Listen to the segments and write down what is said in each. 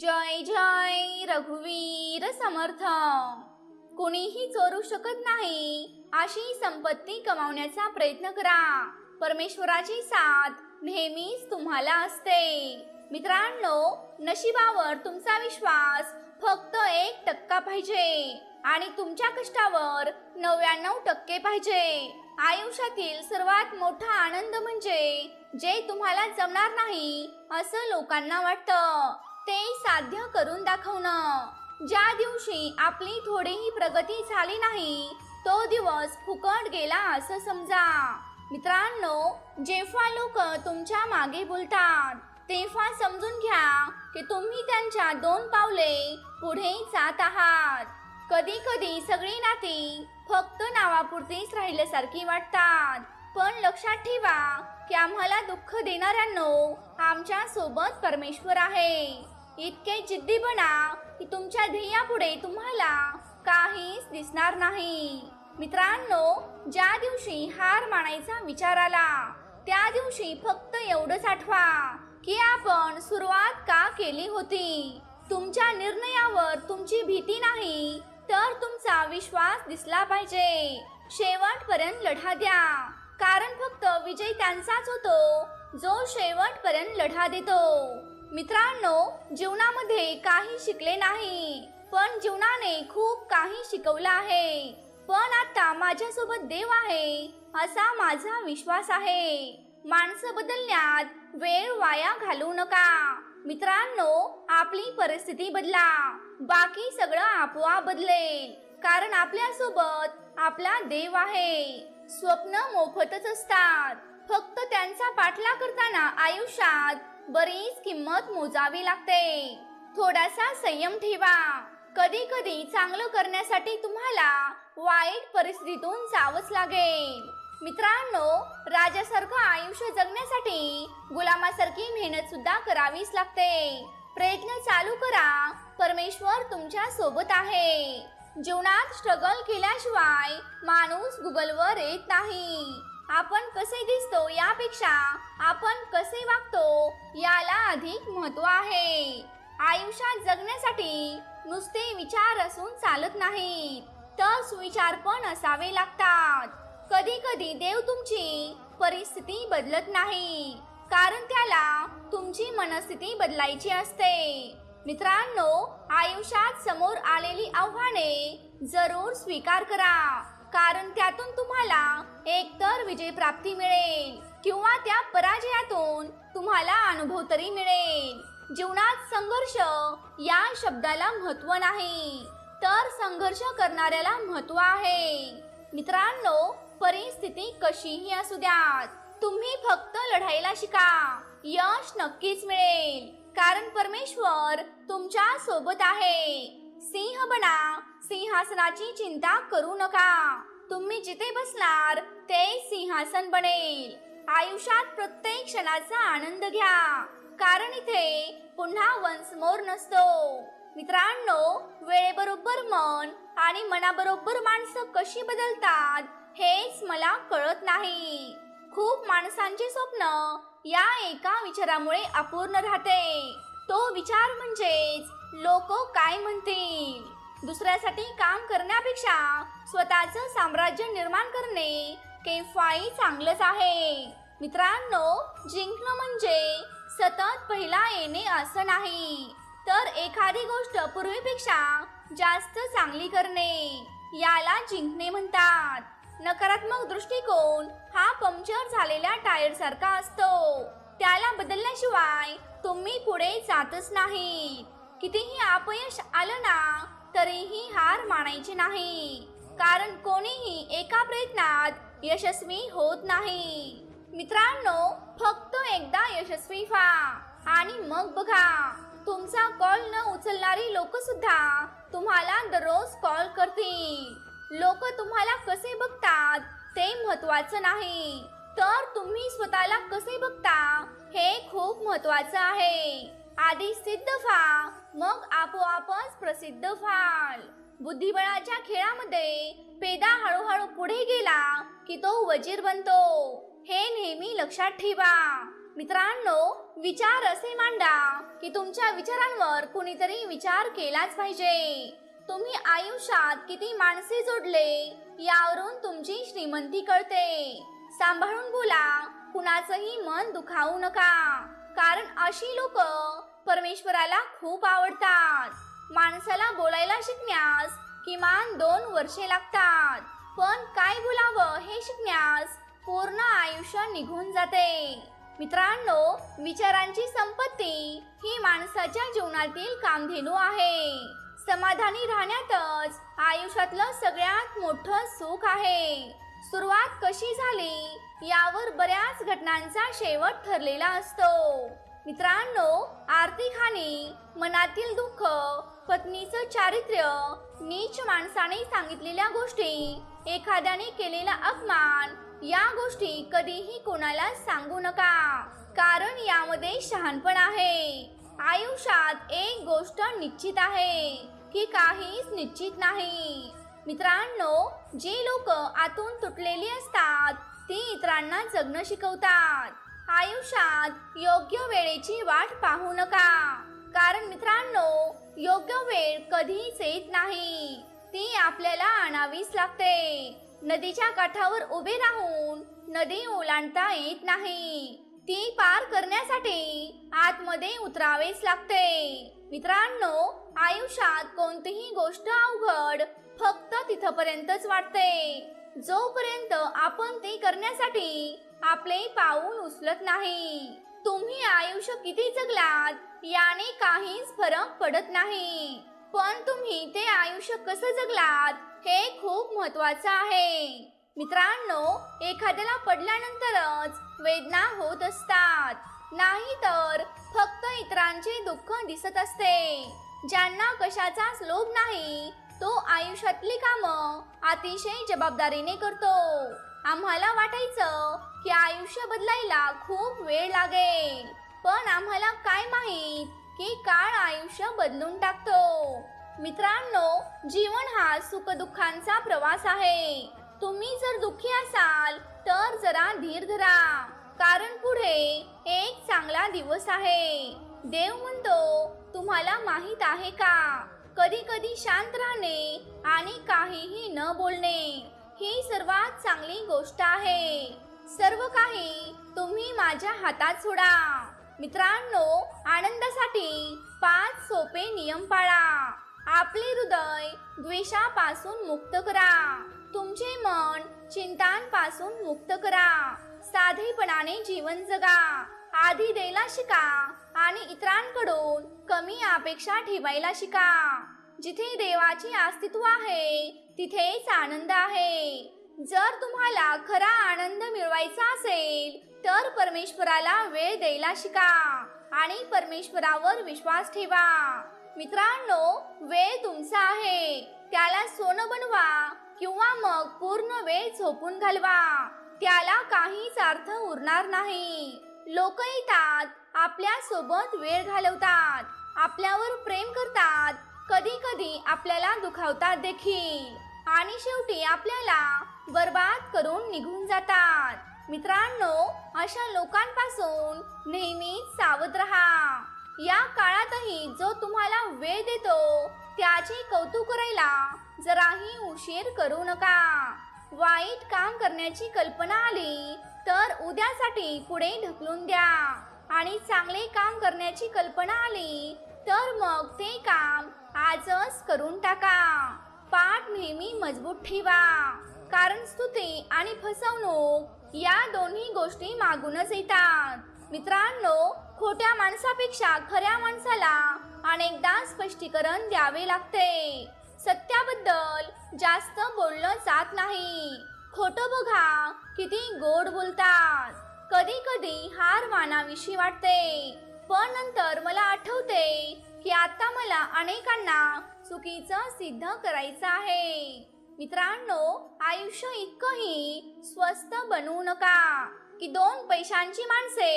जय जय रघुवीर समर्थ कुणीही चोरू शकत नाही. अशी संपत्ती कमावण्याचा प्रयत्न करा. परमेश्वराची साथ नेहमीच तुम्हाला असते. मित्रांनो नशिबावर तुमचा विश्वास फक्त एक टक्का पाहिजे आणि तुमच्या कष्टावर नव्याण्णव टक्के पाहिजे. आयुष्यातील सर्वात मोठा आनंद म्हणजे जे तुम्हाला जमणार नाही असं लोकांना वाटतं. ते साध्य करून दाखवणं. ज्या दिवशी आपली थोडीही प्रगती झाली नाही तो दिवस फुकट गेला असं समजा. मित्रांनो जेव्हा लोक तुमच्या मागे बोलतात तेव्हा समजून घ्या की तुम्ही त्यांच्या दोन पावले पुढे जात आहात. कधी कधी सगळी नाती फक्त नावापुरतीच राहिल्यासारखी वाटतात. पण लक्षात ठेवा की आम्हाला दुःख देणाऱ्यांनो आमच्यासोबत परमेश्वर आहे. इतके जिद्दी बना की तुमच्या ध्येयापुढे तुम्हाला काहीच दिसणार नाही. मित्रांनो ज्या दिवशी हार मानायचा विचार आला त्या दिवशी फक्त एवढंच आठवा की आपण सुरुवात का केली होती? तुमच्या निर्णयावर तुमची भीती नाही तर तुमचा विश्वास दिसला पाहिजे. शेवटपर्यंत लढा द्या. कारण फक्त विजय त्यांचाच होतो जो शेवटपर्यंत लढा देतो. मित्रांनो जीवनामध्ये काही शिकले नाही पण जीवनाने खूप काही शिकवलं आहे. पण आता माझ्यासोबत देव आहे असा माझा विश्वास आहे. माणसं बदलण्यात वेळ वाया घालवू नका. मित्रांनो आपली परिस्थिती बदला. बाकी सगळं आपोआप बदलेल कारण आपल्यासोबत आपला देव आहे. स्वप्न मोफतच असतात. फक्त त्यांचा पाठला करताना आयुष्यात बरीच किंमत मोजावी लागते. थोडासा संयम ठेवा. कधी कधी चांगलं करण्यासाठी तुम्हाला वाईट परिस्थितीतून जावंच लागेल. मित्रांनो राजासारखं आयुष्य जगण्यासाठी गुलामासारखी मेहनत सुद्धा करावीच लागते. प्रयत्न चालू करा. परमेश्वर तुमच्यासोबत आहे. जीवनात स्ट्रगल केल्याशिवाय माणूस गुगलवर येत नाही. आपण कसे दिसतो यापेक्षा आपण कसे वागतो याला अधिक महत्त्व आहे. आयुष्यात जगण्यासाठी नुसते विचार असून चालत नाहीत. तर सुविचार पण असावे लागतात. कधी कधी देव तुमची परिस्थिती बदलत नाही. कारण त्याला तुमची मनस्थिती बदलायची असते. मित्रांनो आयुष्यात समोर आलेली आव्हाने जरूर स्वीकार करा. कारण त्यातून तुम्हाला एकतर विजय प्राप्ती मिळेल किंवा त्या पराजयातून तुम्हाला अनुभव तरी मिळेल. जीवनात संघर्ष या शब्दाला महत्त्व नाही तर संघर्ष करणाऱ्याला महत्त्व आहे. मित्रांनो परिस्थिती कशीही असू द्यात तुम्ही फक्त लढायला शिका यश नक्कीच मिळेल कारण परमेश्वर तुमच्यासोबत आहे. सिंह बना सिंहासनाची चिंता करू नका. तुम्ही जिथे बसणार ते सिंहासन बनेल. आयुष्यात प्रत्येक क्षणाचा आनंद घ्या. कारण इथे पुन्हा वन्स मोर नसतो. मित्रांनो वेळेबरोबर मन आणि मनाबरोबर माणसं कशी बदलतात हेच मला कळत नाही. खूप माणसांचे स्वप्न या एका विचारामुळे अपूर्ण राहते. तो विचार म्हणजेच लोक काय म्हणतील? दुसऱ्यासाठी काम करण्यापेक्षा स्वतःचं साम्राज्य निर्माण करणे केव्हाही चांगलंच आहे. मित्रांनो जिंकणं म्हणजे सतत पहिला येणे असं नाही. तर एखादी गोष्ट पूर्वीपेक्षा जास्त चांगली करणे याला जिंकणे म्हणतात. नकारात्मक दृष्टिकोन हा पंक्चर झालेल्या टायर सारखा असतो. त्याला बदलल्याशिवाय तुम्ही पुढे जातच नाही कितीही अपयश आलं ना तरीही हार मानायची नाही. कारण कोणीही एका प्रयत्नात यशस्वी होत नाही. मित्रांनो फक्त एकदा यशस्वी व्हा. आणि मग बघा तुमचा कॉल न उचलणारी लोक सुद्धा तुम्हाला दररोज कॉल करतील. लोक तुम्हाला कसे बघतात ते महत्वाचं नाही. तर तुम्ही स्वतःला कसे बघता हे खूप महत्वाचं आहे. आधी सिद्ध व्हा मग आपोआपच प्रसिद्ध व्हाल. बुद्धिबळाच्या खेळामध्ये पेदा हळूहळू पुढे गेला की तो वजीर बनतो. हे नेहमी लक्षात ठेवा. मित्रांनो विचार असे मांडा की तुमच्या विचारांवर कुणीतरी विचार केलाच पाहिजे. तुम्ही आयुष्यात किती माणसे जोडले यावरून तुमची श्रीमंती कळते. सांभाळून बोला कुणाचंही मन दुखावू नका. कारण अशी लोक परमेश्वराला खूप आवडतात. माणसाला बोलायला शिकण्यास किमान दोन वर्षे लागतात. पण काय बोलावं हे शिकण्यास पूर्ण आयुष्य निघून जाते. मित्रांनो विचारांची संपत्ती ही माणसाच्या जीवनातील कामधेनू आहे. समाधानी राहण्यातच आयुष्यातलं सगळ्यात मोठं सुख आहे. सुरुवात कशी झाली? यावर बऱ्याच घटनांचा शेवट ठरलेला असतो. मित्रांनो आर्थिक हानी मनातील दुःख पत्नीचं चारित्र्य नीच माणसाने सांगितलेल्या गोष्टी एखाद्याने केलेला अपमान या गोष्टी कधीही कोणाला सांगू नका. कारण यामध्ये शहाणपण आहे. आयुष्यात एक गोष्ट निश्चित आहे की काहीच निश्चित नाही. मित्रांनो जी लोक आतून तुटलेली असतात ती इतरांना जगणं शिकवतात. आयुष्यात योग्य वेळेची वाट पाहू नका. कारण मित्रांनो योग्य वेळ कधीच येत नाही. ती आपल्याला आणावीच लागते. नदीच्या काठावर उभे राहून नदी ओलांडता येत नाही. ती पार करण्यासाठी आतमध्ये उतरावेच लागते. मित्रांनो आयुष्यात कोणतीही गोष्ट अवघड फक्त तिथपर्यंतच वाटते. जोपर्यंत आपण ते करण्यासाठी आपले पाऊल उचलत नाही तुम्ही आयुष्य किती जगलात याने काहीच फरक पडत नाही. पण तुम्ही ते आयुष्य कसं जगलात हे खूप महत्वाचं आहे. मित्रांनो एखाद्याला पडल्यानंतरच वेदना होत असतात. नाही तर फक्त इतरांचे दुःख दिसत असते. ज्यांना कशाचाच लोभ नाही तो आयुष्यातली कामं अतिशय जबाबदारीने करतो. आम्हाला वाटायचं की आयुष्य बदलायला खूप वेळ लागेल. पण आम्हाला काय माहीत की काळ आयुष्य बदलून टाकतो. मित्रांनो जीवन हा सुखदुःखांचा प्रवास आहे. तुम्ही जर दुःखी असाल तर जरा धीर धरा. कारण पुढे एक चांगला दिवस आहे. देव म्हणतो तुम्हाला माहीत आहे का? कधी कधी शांत राहणे आणि काहीही न बोलणे ही सर्वात चांगली गोष्ट आहे. सर्व काही तुम्ही माझ्या हातात सोडा. मित्रांनो आनंदासाठी पाच सोपे नियम पाळा. आपले हृदय द्वेषापासून मुक्त करा. तुमचे मन चिंतांपासून मुक्त करा. साधेपणाने जीवन जगा. आधी द्यायला शिका आणि इतरांकडून कमी अपेक्षा ठेवायला शिका. जिथे देवाचे अस्तित्व आहे तिथेच आनंद आहे. जर तुम्हाला खरा आनंद मिळवायचा असेल तर परमेश्वराला वेळ द्यायला शिका आणि परमेश्वरावर विश्वास ठेवा. मित्रांनो वेळ तुमचा आहे. त्याला सोनं बनवा किंवा मग पूर्ण वेळ झोपून घालवा. त्याला काहीच अर्थ उरणार नाही. लोक येतात आपल्यासोबत वेळ घालवतात आपल्यावर प्रेम करतात कधी कधी आपल्याला दुखावतात देखील. आणि शेवटी आपल्याला बर्बाद करून निघून जातात. मित्रांनो अशा लोकांपासून नेहमीच सावध राहा. या काळातही जो तुम्हाला वेळ देतो त्याचे कौतुक करायला जराही उशीर करू नका. वाईट काम करण्याची कल्पना आली तर उद्यासाठी पुढे ढकलून द्या. आणि चांगले काम करण्याची कल्पना आली तर मग ते काम आजच करून टाका. पाठ नेहमी मजबूत ठेवा. कारण स्तुती आणि फसवणूक या दोन्ही गोष्टी मागूनच येतात. मित्रांनो खोट्या माणसापेक्षा खऱ्या माणसाला अनेकदा स्पष्टीकरण द्यावे लागते. सत्याबद्दल जास्त बोललं जात नाही. खोटं बघा किती गोड बोलतात. कधी कधी हार मानाविषयी वाटते. पण नंतर मला आठवते की आता मला अनेकांना चुकीचं सिद्ध करायचं आहे. मित्रांनो आयुष्य इतकंही स्वस्त बनवू नका की दोन पैशांची माणसे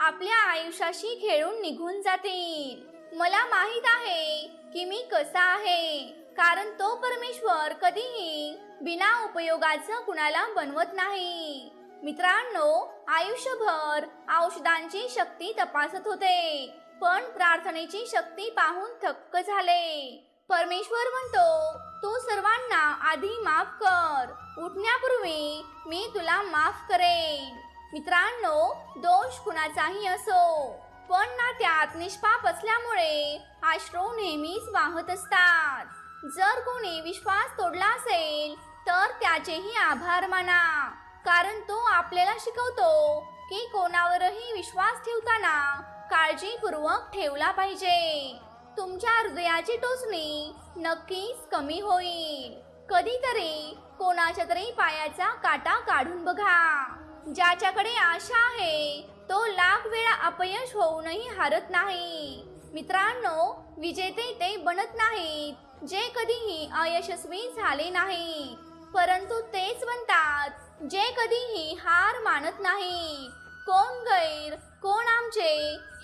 आपल्या आयुष्याशी खेळून निघून जातील. मला माहीत आहे की मी कसा आहे कारण तो परमेश्वर कधीही बिना उपयोगाचं कुणाला बनवत नाही. मित्रांनो आयुष्यभर औषधांची शक्ती तपासत होते. पण प्रार्थनेची शक्ती पाहून थक्क झाले. परमेश्वर म्हणतो तू सर्वांना आधी माफ कर. उठण्यापूर्वी मी तुला माफ करेन. मित्रांनो दोष कुणाचाही असो पण ना त्यात निष्पाप असल्यामुळे आश्रो नेहमीच वाहत असतात. जर कोणी विश्वास तोडला असेल तर त्याचेही आभार माना. कारण तो आपल्याला शिकवतो की कोणावरही विश्वास ठेवताना काळजीपूर्वक ठेवला पाहिजे. तुमच्या हृदयाची टोचणी नक्कीच कमी होईल. कधीतरी कोणाच्या तरी पायाचा काटा काढून बघा. ज्याच्याकडे आशा आहे तो लाख वेळा अपयश होऊनही हारत नाही. मित्रांनो विजेते ते बनत नाहीत. जे कधीही अयशस्वी झाले नाही परंतु तेच बनतात जे कधीही हार मानत नाहीत. कोण गैर कोण आमचे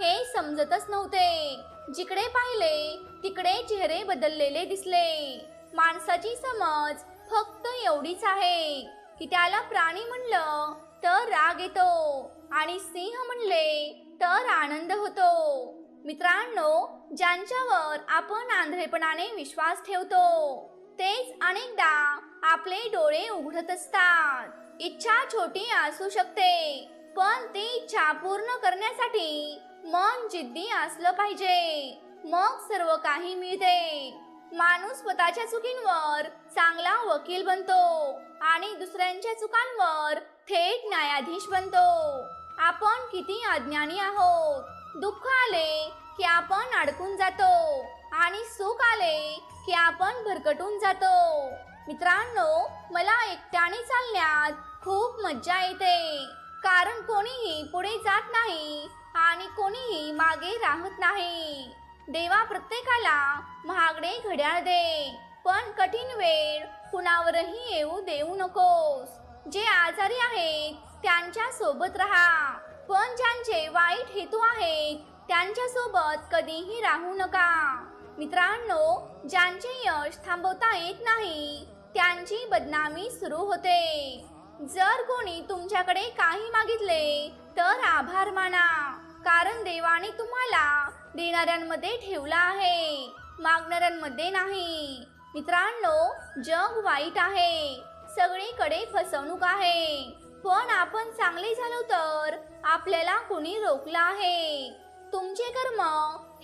हे समजतच नव्हते. जिकडे पाहिले तिकडे चेहरे बदललेले दिसले. माणसाची समज फक्त एवढीच आहे की त्याला प्राणी म्हणलं तर राग येतो आणि सिंह म्हणले तर आनंद होतो. मित्रांनो ज्यांच्यावर आपण आंधळेपणाने विश्वास ठेवतो तेच अनेकदा आपले डोळे उघडत असतात. इच्छा छोटी असू शकते पण ती इच्छा पूर्ण करण्यासाठी मन जिद्दी असलं पाहिजे. मग सर्व काही मिळते. माणूस स्वतःच्या चुकींवर चांगला वकील बनतो आणि दुसऱ्यांच्या चुकांवर थेट न्यायाधीश बनतो. आपण किती अज्ञानी आहोत. दुःख आले की आपण अडकून जातो आणि सुख आले की आपण भरकटून जातो. मित्रांनो मला एकट्याने चालण्यात खूप मज्जा येते. कारण कोणीही पुढे जात नाही आणि कोणीही मागे राहत नाही. देवा प्रत्येकाला महागडे घड्याळ दे पण कठीण वेळ कुणावरही येऊ देऊ नकोस. जे आजारी आहेत त्यांच्यासोबत राहा. पण ज्यांचे वाईट हेतू आहेत त्यांच्यासोबत कधीही राहू नका. मित्रांनो ज्यांचे यश थांबवता येत नाही त्यांची बदनामी सुरू होते. जर कोणी तुमच्याकडे काही मागितले तर आभार माना. कारण देवाने तुम्हाला देणाऱ्यांमध्ये ठेवला आहे मागणाऱ्यांमध्ये नाही. मित्रांनो जग वाईट आहे. सगळीकडे फसवणूक आहे. पण आपण चांगले झालो तर आपल्याला कुणी रोखलं आहे? तुमचे कर्म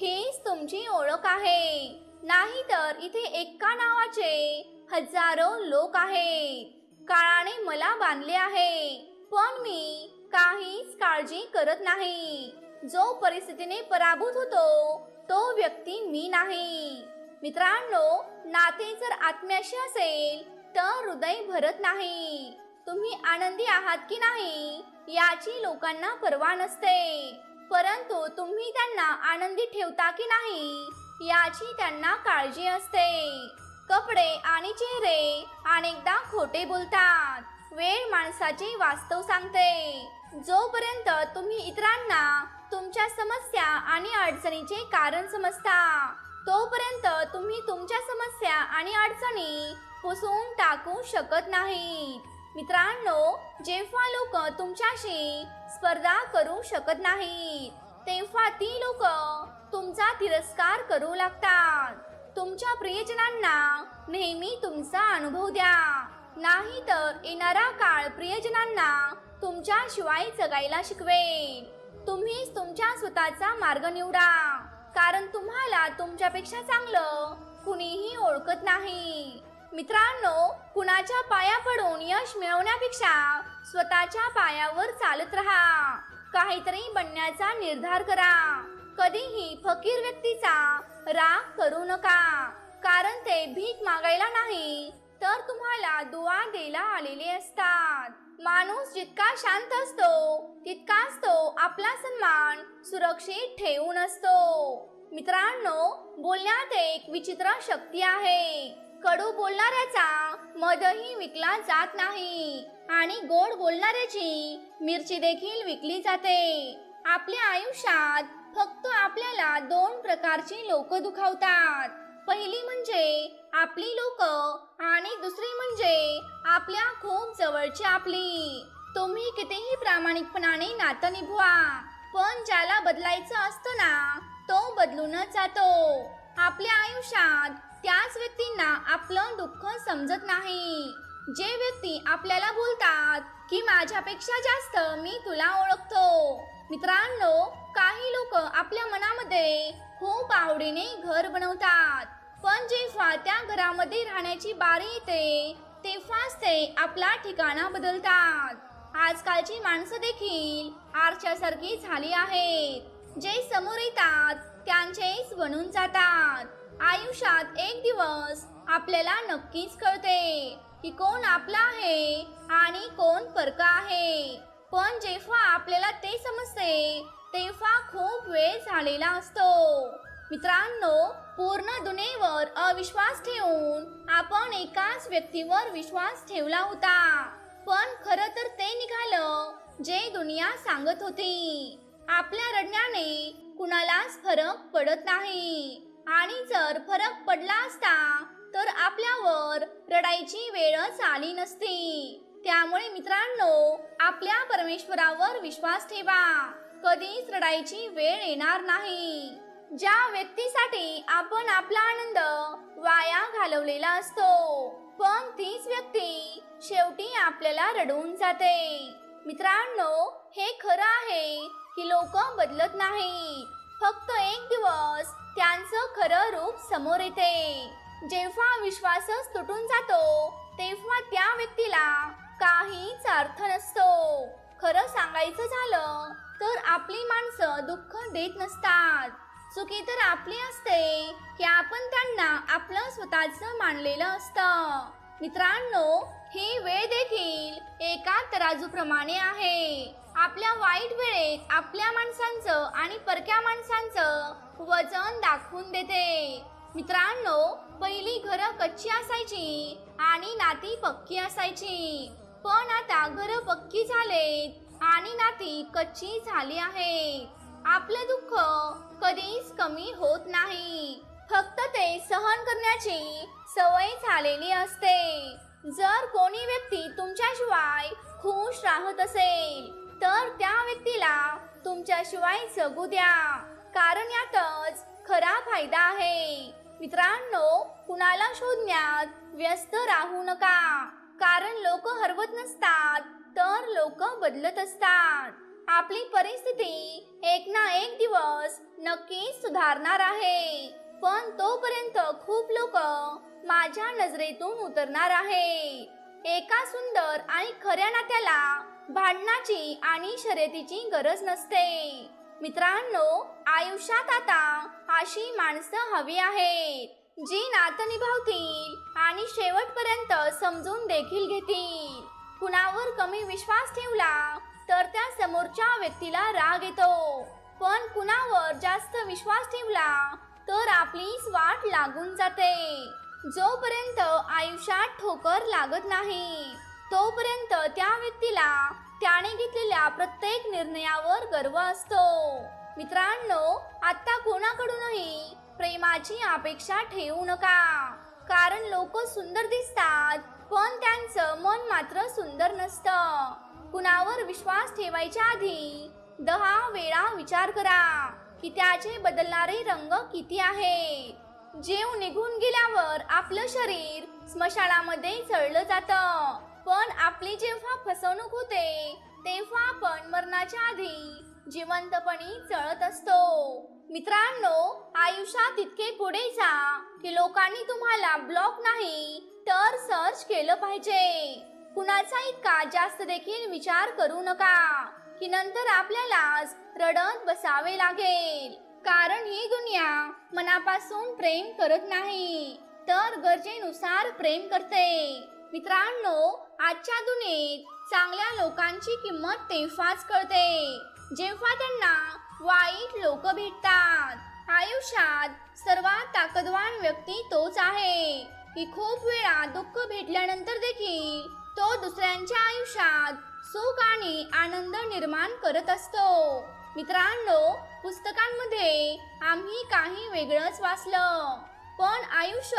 हेच तुमची ओळख आहे. नाही तर इथे एका नावाचे हजारो लोक आहेत. काळाने मला बांधले आहे. पण मी काहीच काळजी करत नाही. जो परिस्थितीने पराभूत होतो तो व्यक्ती मी नाही. मित्रांनो नाते जर आत्म्याशी असेल तर हृदय भरत नाही. तुम्ही आनंदी आहात की नाही याची लोकांना पर्वा नसते. परंतु तुम्ही त्यांना आनंदी ठेवता की नाही याची त्यांना काळजी असते. कपडे आणि चेहरे अनेकदा खोटे बोलतात. वेळ माणसाचे वास्तव सांगते. जोपर्यंत तुम्ही इतरांना तुमच्या समस्या आणि अडचणीचे कारण समजता तोपर्यंत तुम्ही तुमच्या समस्या आणि अडचणी पुसून टाकू शकत नाहीत. मित्रांनो जेव्हा लोक तुमच्याशी स्पर्धा करू शकत नाहीत तेव्हा ती लोक तुमचा तिरस्कार करू लागतात. तुमच्या प्रियजनांना नेहमी तुमचा अनुभव द्या. नाही तर येणारा काळ प्रियजनांना तुमच्याशिवाय जगायला शिकवेल. तुम्हीच तुमच्या स्वतःचा मार्ग निवडा. कारण तुम्हाला तुमच्यापेक्षा चांगलं कुणीही ओळखत नाही. मित्रांनो कुणाच्या पाया पडून यश मिळवण्यापेक्षा स्वतःच्या पायावर चालत राहा. काहीतरी बनण्याचा निर्धार करा. कधीही फकीर व्यक्तीचा राग करू नका. कारण ते भीक मागायला नाही तर तुम्हाला दुआ द्यायला आलेले असतात. माणूस जितका शांत असतो तितकाच तो आपला सन्मान सुरक्षित ठेवून असतो. मित्रांनो बोलण्यात एक विचित्र शक्ती आहे. कडू बोलणाऱ्याचा मधही विकला जात नाही आणि गोड बोलणाऱ्याची मिरची देखील विकली जाते. आपल्या आयुष्यात फक्त आपल्याला दोन प्रकारची लोक दुखावतात. पहिली म्हणजे आपली लोक आणि दुसरी म्हणजे आपल्या खूप जवळची आपली. तुम्ही कितीही प्रामाणिकपणाने नातं निभवा पण ज्याला बदलायचं असतं ना तो बदलूनच जातो. आपल्या आयुष्यात त्याच व्यक्तींना आपलं दुःख समजत नाही. जे व्यक्ती आपल्याला बोलतात की माझ्यापेक्षा जास्त मी तुला ओळखतो. मित्रांनो काही लोक आपल्या मनामध्ये खूप आवडीने घर बनवतात. पण जेव्हा त्या घरामध्ये राहण्याची बारी येते तेव्हाच ते आपला ठिकाणा बदलतात. आजकालची माणसं देखील आरशासारखी झाली आहेत. जे समोर येतात त्यांचेच बनून जातात. आयुष्यात एक दिवस आपल्याला नक्कीच कळते की कोण आपला आहे आणि कोण परका आहे. पण जेव्हा आपल्याला ते समजते तेव्हा खूप वेळ झालेला असतो. मित्रांनो पूर्ण दुनियेवर अविश्वास ठेवून आपण एकाच व्यक्तीवर विश्वास ठेवला होता. पण खरं तर ते निघालं जे दुनिया सांगत होती. आपल्या रडण्याने कुणालाच फरक पडत नाही. आणि जर फरक पडला असता तर आपल्यावर रडायची वेळच आली नसती. त्यामुळे मित्रांनो आपल्या परमेश्वरावर विश्वास ठेवा. कधीच रडायची वेळ येणार नाही. ज्या व्यक्तीसाठी आपण आपला आनंद वाया घालवलेला असतो पण तीच व्यक्ती शेवटी आपल्याला रडवून जाते. मित्रांनो हे खरं आहे की लोक बदलत नाही. फक्त एक दिवस त्यांचं खरं रूप समोर येते. जेव्हा विश्वासच तुटून जातो तेव्हा त्या व्यक्तीला काहीच अर्थ नसतो. खरं सांगायचं झालं तर आपली माणसं दुःख देत नसतात. चुकी तर आपली असते की आपण त्यांना आपलं स्वतःच मानलेलं असतं. मित्रांनो ही वेळ देखील एका तराजूप्रमाणे आहे. आपल्या वाईट वेळेत आपल्या माणसांचं आणि परक्या माणसांचं वजन दाखवून देते. मित्रांनो पहिली घरं कच्ची असायची आणि नाती पक्की असायची. पण आता घरं पक्की झालेत आणि नाती कच्ची झाली आहे आपलं दुःख कधीच कमी होत नाही. फक्त ते सहन करण्याची सवय झालेली असते. जर कोणी व्यक्ती तुमच्याशिवाय खुश राहत असेल तर त्या व्यक्तीला तुमच्याशिवाय जगू द्या. कारण यातच खरा फायदा आहे. मित्रांनो कुणाला शोधण्यात व्यस्त राहू नका. कारण लोक हरवत नसतात तर लोक बदलत असतात. आपली परिस्थिती एक ना एक दिवस नक्कीच सुधारणार आहे. पण तोपर्यंत खूप लोक माझ्या नजरेतून उतरणार आहे. एका सुंदर आणि खऱ्या नात्याला भांडणाची आणि शर्यतीची गरज नसते. मित्रांनो आयुष्यात आता अशी माणसं हवी आहेत. जी नातं निभावतील आणि शेवटपर्यंत समजून देखील घेतील. कुणावर कमी विश्वास ठेवला तर त्या समोरच्या व्यक्तीला राग येतो. पण कुणावर जास्त विश्वास ठेवला तर आपलीच वाट लागून जाते. जोपर्यंत आयुष्यात ठोकर लागत नाही तोपर्यंत त्या व्यक्तीला त्याने घेतलेल्या प्रत्येक निर्णयावर गर्व असतो. मित्रांनो आता कोणाकडूनही प्रेमाची अपेक्षा ठेवू नका. कारण लोक सुंदर दिसतात पण त्यांचं मन मात्र सुंदर नसतं. कुणावर विश्वास ठेवायच्या आधी दहा वेळा विचार करा की त्याचे बदलणारे रंग किती आहे जीव निघून गेल्यावर आपलं शरीर स्मशानामध्ये चळलं जातं. पण आपली जेव्हा फसवणूक होते तेव्हा आपण मरणाच्या आधी जिवंतपणी चळत असतो. मित्रांनो आयुष्यात इतके पुढे जा की लोकांनी तुम्हाला ब्लॉक नाही तर सर्च केलं पाहिजे. कुणाचा इतका जास्त देखील विचार करू नका की नंतर आपल्यालाच रडत बसावे लागेल. कारण ही दुनिया मनापासून प्रेम करत नाही तर गरजेनुसार प्रेम करते. मित्रांनो आजच्या दुनियेत चांगल्या लोकांची किंमत तेव्हाच कळते जेव्हा त्यांना वाईट लोक भेटतात. आयुष्यात सर्वात ताकदवान व्यक्ती तोच आहे. की खूप वेळा दुःख भेटल्यानंतर देखील तो दुसऱ्यांच्या आयुष्यात सुख आणि आनंद निर्माण करत असतो. मित्रांनो पुस्तकांमध्ये आम्ही काही वेगळंच वाचलं पण आयुष्य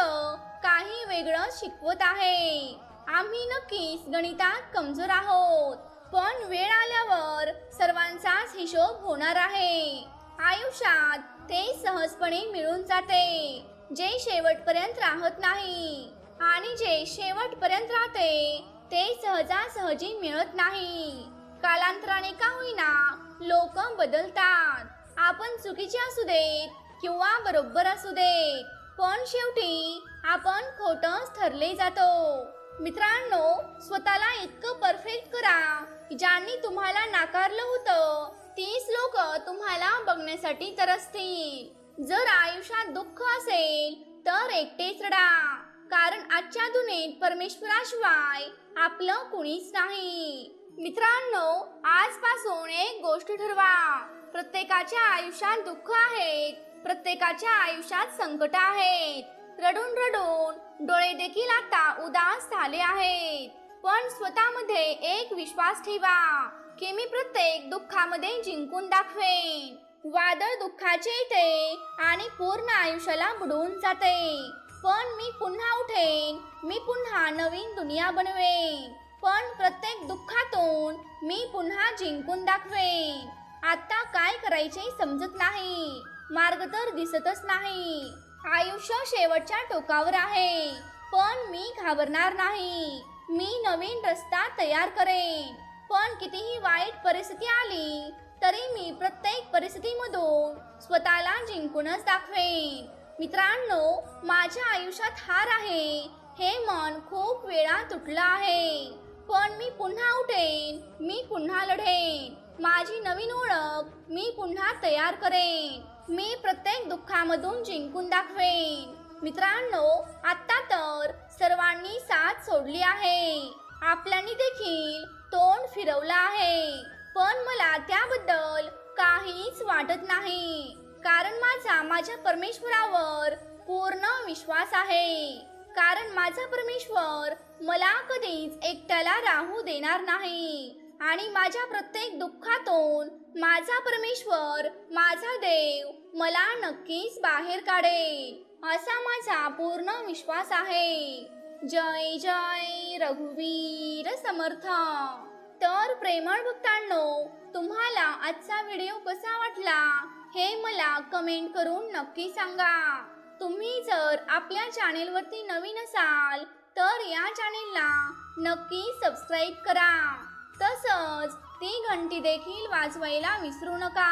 काही वेगळं शिकवत आहे. आम्ही नक्कीच गणितात कमजोर आहोत. पण वेळ आल्यावर सर्वांचाच हिशोब होणार आहे. आयुष्यात ते सहजपणे मिळून जाते. जे शेवटपर्यंत राहत नाही आणि जे शेवटपर्यंत राहते ते सहजासहजी मिळत नाही. कालांतराने का होईना लोक बदलतात. आपण चुकीचे असू देत किंवा बरोबर असू देत पण शेवटी आपण खोटंच ठरले जातो. मित्रांनो स्वतःला इतकं परफेक्ट करा. ज्यांनी तुम्हाला नाकारलं होतं तीच लोक तुम्हाला बघण्यासाठी तरसतील. जर आयुष्यात दुःख असेल तर एकटेच रडा. कारण आजच्या दुनियेत परमेश्वराशिवाय आपलं कुणीच नाही. मित्रांनो आजपासून एक गोष्ट ठरवा. प्रत्येकाच्या आयुष्यात दुःख आहेत प्रत्येकाच्या आयुष्यात संकट आहेत. रडून रडून डोळे देखील आता उदास झाले आहेत. पण स्वतःमध्ये एक विश्वास ठेवा की मी प्रत्येक दुःखामध्ये जिंकून दाखवेन. वादळ दुःखाचे येते आणि पूर्ण आयुष्याला बुडवून जाते. पण मी पुन्हा उठेन मी पुन्हा नवीन दुनिया बनवेन. पण प्रत्येक दुःखातून मी पुन्हा जिंकून दाखवेन. आता काय करायचे समजत नाही मार्ग तर दिसतच नाही. आयुष्य शेवटच्या टोकावर आहे पण मी घाबरणार नाही. मी नवीन रस्ता तयार करेन. पण कितीही वाईट परिस्थिती आली तरी मी प्रत्येक परिस्थितीमधून स्वतःला जिंकूनच दाखवेन. मित्रांनो माझ्या आयुष्यात हार आहे हे मन खूप वेळा तुटलं आहे. पण मी पुन्हा उठेन मी पुन्हा लढेन. माझी नवीन ओळख मी पुन्हा तयार करेन. मी प्रत्येक दुःखामधून जिंकून दाखवेन. मित्रांनो आता तर सर्वांनी साथ सोडली आहे. आपल्यानी देखील तोंड फिरवलं आहे. पण मला त्याबद्दल काहीच वाटत नाही. कारण माझा माझ्या परमेश्वरावर पूर्ण विश्वास आहे. कारण माझा परमेश्वर मला कधीच एकट्याला राहू देणार नाही. आणि माझ्या प्रत्येक दुःखातून माझा परमेश्वर माझा देव मला नक्कीच बाहेर काढेल. असा माझा पूर्ण विश्वास आहे. जय जय रघुवीर समर्थ. तर प्रेमळ भक्तांनो तुम्हाला आजचा व्हिडिओ कसा वाटला हे मला कमेंट करून नक्की सांगा. तुम्ही जर आपल्या चॅनेलवरती नवीन असाल तर या चॅनेलला नक्की सबस्क्राईब करा. तसंच ती घंटी देखील वाजवायला विसरू नका.